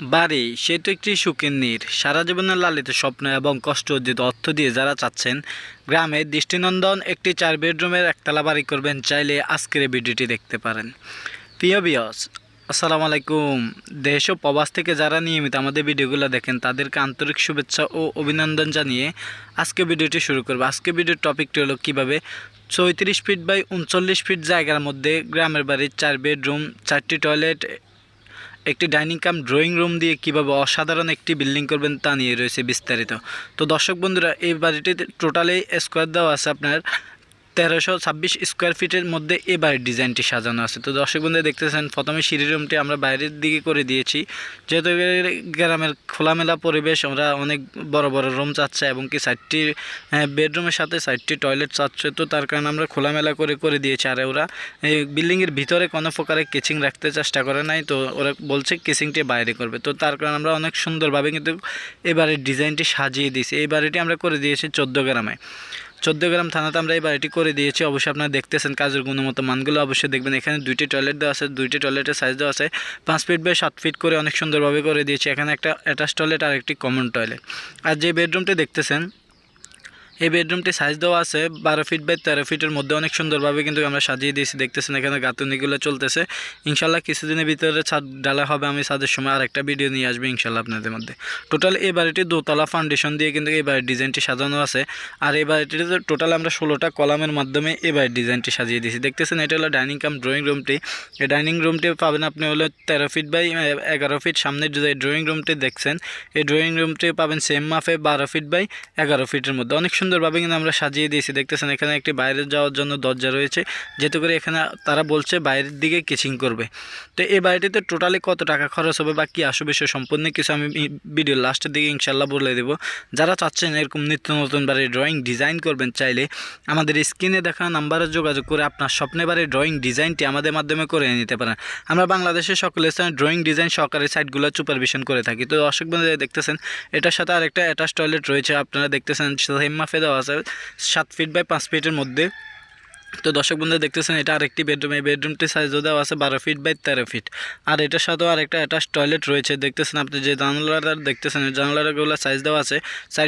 বাড়ি, সে তো একটি সুখের নীর। সারা জীবনের লালিত স্বপ্ন এবং কষ্ট অর্জিত অর্থ দিয়ে যারা চাচ্ছেন, গ্রামে দৃষ্টিনন্দন একটি চার বেডরুমের একতলা বাড়ি করবেন চাইলে আজকের ভিডিওটি দেখতে পারেন। প্রিয় বিয়স আসসালামু আলাইকুম। দেশ ও প্রবাস থেকে যারা নিয়মিত আমাদের ভিডিওগুলো দেখেন, তাদেরকে আন্তরিক শুভেচ্ছা ও অভিনন্দন জানিয়ে আজকে ভিডিওটি শুরু করব। আজকে ভিডিওর টপিকটি হলো কীভাবে চৌত্রিশ ফিট বাই উনচল্লিশ ফিট জায়গার মধ্যে গ্রামের বাড়ির চার বেডরুম চারটি টয়লেট একটি ডাইনিং কাম ড্রয়িং রুম দিয়ে কীভাবে অসাধারণ একটি বিল্ডিং করবেন তা নিয়ে রয়েছে বিস্তারিত। তো দর্শক বন্ধুরা, এই বাড়িটিতে টোটালি স্কোয়ার দেওয়া আছে আপনার তেরোশো ছাব্বিশ স্কোয়ার ফিটের মধ্যে এ বাড়ির ডিজাইনটি সাজানো আছে। তো দর্শক বন্ধু দেখতেছেন, প্রথমে সিঁড়ি রুমটি আমরা বাইরের দিকে করে দিয়েছি। যেহেতু গ্রামের খোলামেলা পরিবেশ, আমরা অনেক বড় বড় রুম চাচ্ছে এবং কি সাইডটি বেডরুমের সাথে সাইডটি টয়লেট চাচ্ছে। তো তার কারণে আমরা খোলামেলা করে করে দিয়েছি। আর ওরা এই বিল্ডিংয়ের ভিতরে কোনো প্রকারের কেচিং রাখতে চেষ্টা করে নাই। তো ওরা বলছে কেচিংটি বাইরে করবে। তো তার কারণে আমরা অনেক সুন্দরভাবে কিন্তু এবারের ডিজাইনটি সাজিয়ে দিয়েছি। এই বাড়িটি আমরা করে দিয়েছি চোদ্দ গ্রামে। চোদ্দ গ্রাম থানাতে আমরা এই বাড়িটি করে দিয়েছি। অবশ্যই আপনারা দেখতেছেন কাজের গুণমত মানগুলো। অবশ্যই দেখবেন এখানে দুইটি টয়লেট দেওয়া আছে, দুইটি টয়লেটের সাইজ দেওয়া আছে। পাঁচ ফিট বাই সাত ফিট করে অনেক সুন্দরভাবে করে দিয়েছি। এখানে একটা অ্যাটাচ টয়লেট আর একটি কমন টয়লেট আর যে বেডরুমটি দেখতেছেন এই বেডরুমটি সাইজ দেওয়া আছে, বারো ফিট বাই তেরো ফিটের মধ্যে, অনেক সুন্দরভাবে কিন্তু আমরা সাজিয়ে দিয়েছি। দেখতেছেন এখানে গাঁথুনিগুলো চলতেছে। ইনশাল্লাহ কিছুদিনের ভিতরে ছাদ ডালা হবে, আমি ছাদের সময় আর একটা ভিডিও নিয়ে আসব ইনশাল্লাহ আপনাদের মধ্যে। টোটাল এই বাড়িটি দোতলা ফাউন্ডেশন দিয়ে কিন্তু এই বাড়ির ডিজাইনটি সাজানো আছে। আর এই বাড়িটিতে টোটাল আমরা ষোলোটা কলামের মাধ্যমে এই বাড়ির ডিজাইনটি সাজিয়ে দিয়েছি। দেখতেছেন এটা হলো ডাইনিং কাম ড্রয়িং রুমটি এই ডাইনিং রুমটি পাবেন আপনি হলো তেরো ফিট বাই এগারো ফিট সামনের যে ড্রয়িং রুমটি দেখছেন, এই ড্রয়িং রুমটি পাবেন সেম মাফে বারো ফিট বাই এগারো ফিটের মধ্যে। অনেক সুন্দরভাবে কিন্তু আমরা সাজিয়ে দিয়েছি। দেখতেছেন, এখানে একটি বাইরে যাওয়ার জন্য দরজা রয়েছে। যেহেতু করে এখানে তারা বলছে বাইরের দিকে কিচিং করবে। তো এই বাড়িটিতে টোটালি কত টাকা খরচ হবে বা কী আসবে সে সম্পূর্ণ কিছু আমি ভিডিও লাস্টের দিকে ইনশাল্লাহ বলে দেবো। যারা চাচ্ছেন এরকম নিত্য নতুন বাড়ির ড্রয়িং ডিজাইন করবেন চাইলে আমাদের স্ক্রিনে দেখা নাম্বারে যোগাযোগ করে আপনার স্বপ্নে বাড়ির ড্রয়িং ডিজাইনটি আমাদের মাধ্যমে করে নিতে পারেন। আমরা বাংলাদেশের সকল স্থানে ড্রয়িং ডিজাইন সহকারী সাইটগুলো সুপারভিশন করে থাকি। তো দর্শক বন্ধুরা দেখতেছেন, এটার সাথে আরেকটা অ্যাটাচ টয়লেট রয়েছে। আপনারা দেখতেছেন সেম মাফে দেওয়া আছে, সাত ফিট বাই পাঁচ ফিটের মধ্যে। তো দর্শক বন্ধু দেখতেছেন, এটা আরেকটি বেডরুম এই বেডরুমটি সাইজও দেওয়া আছে বারো ফিট বাই তেরো ফিট আর এটার সাথেও আরেকটা অ্যাটাচ টয়লেট রয়েছে। দেখতেছেন আপনি যে জানালাটা দেখতেছেন জানালাগুলো সাইজ দেওয়া আছে, চার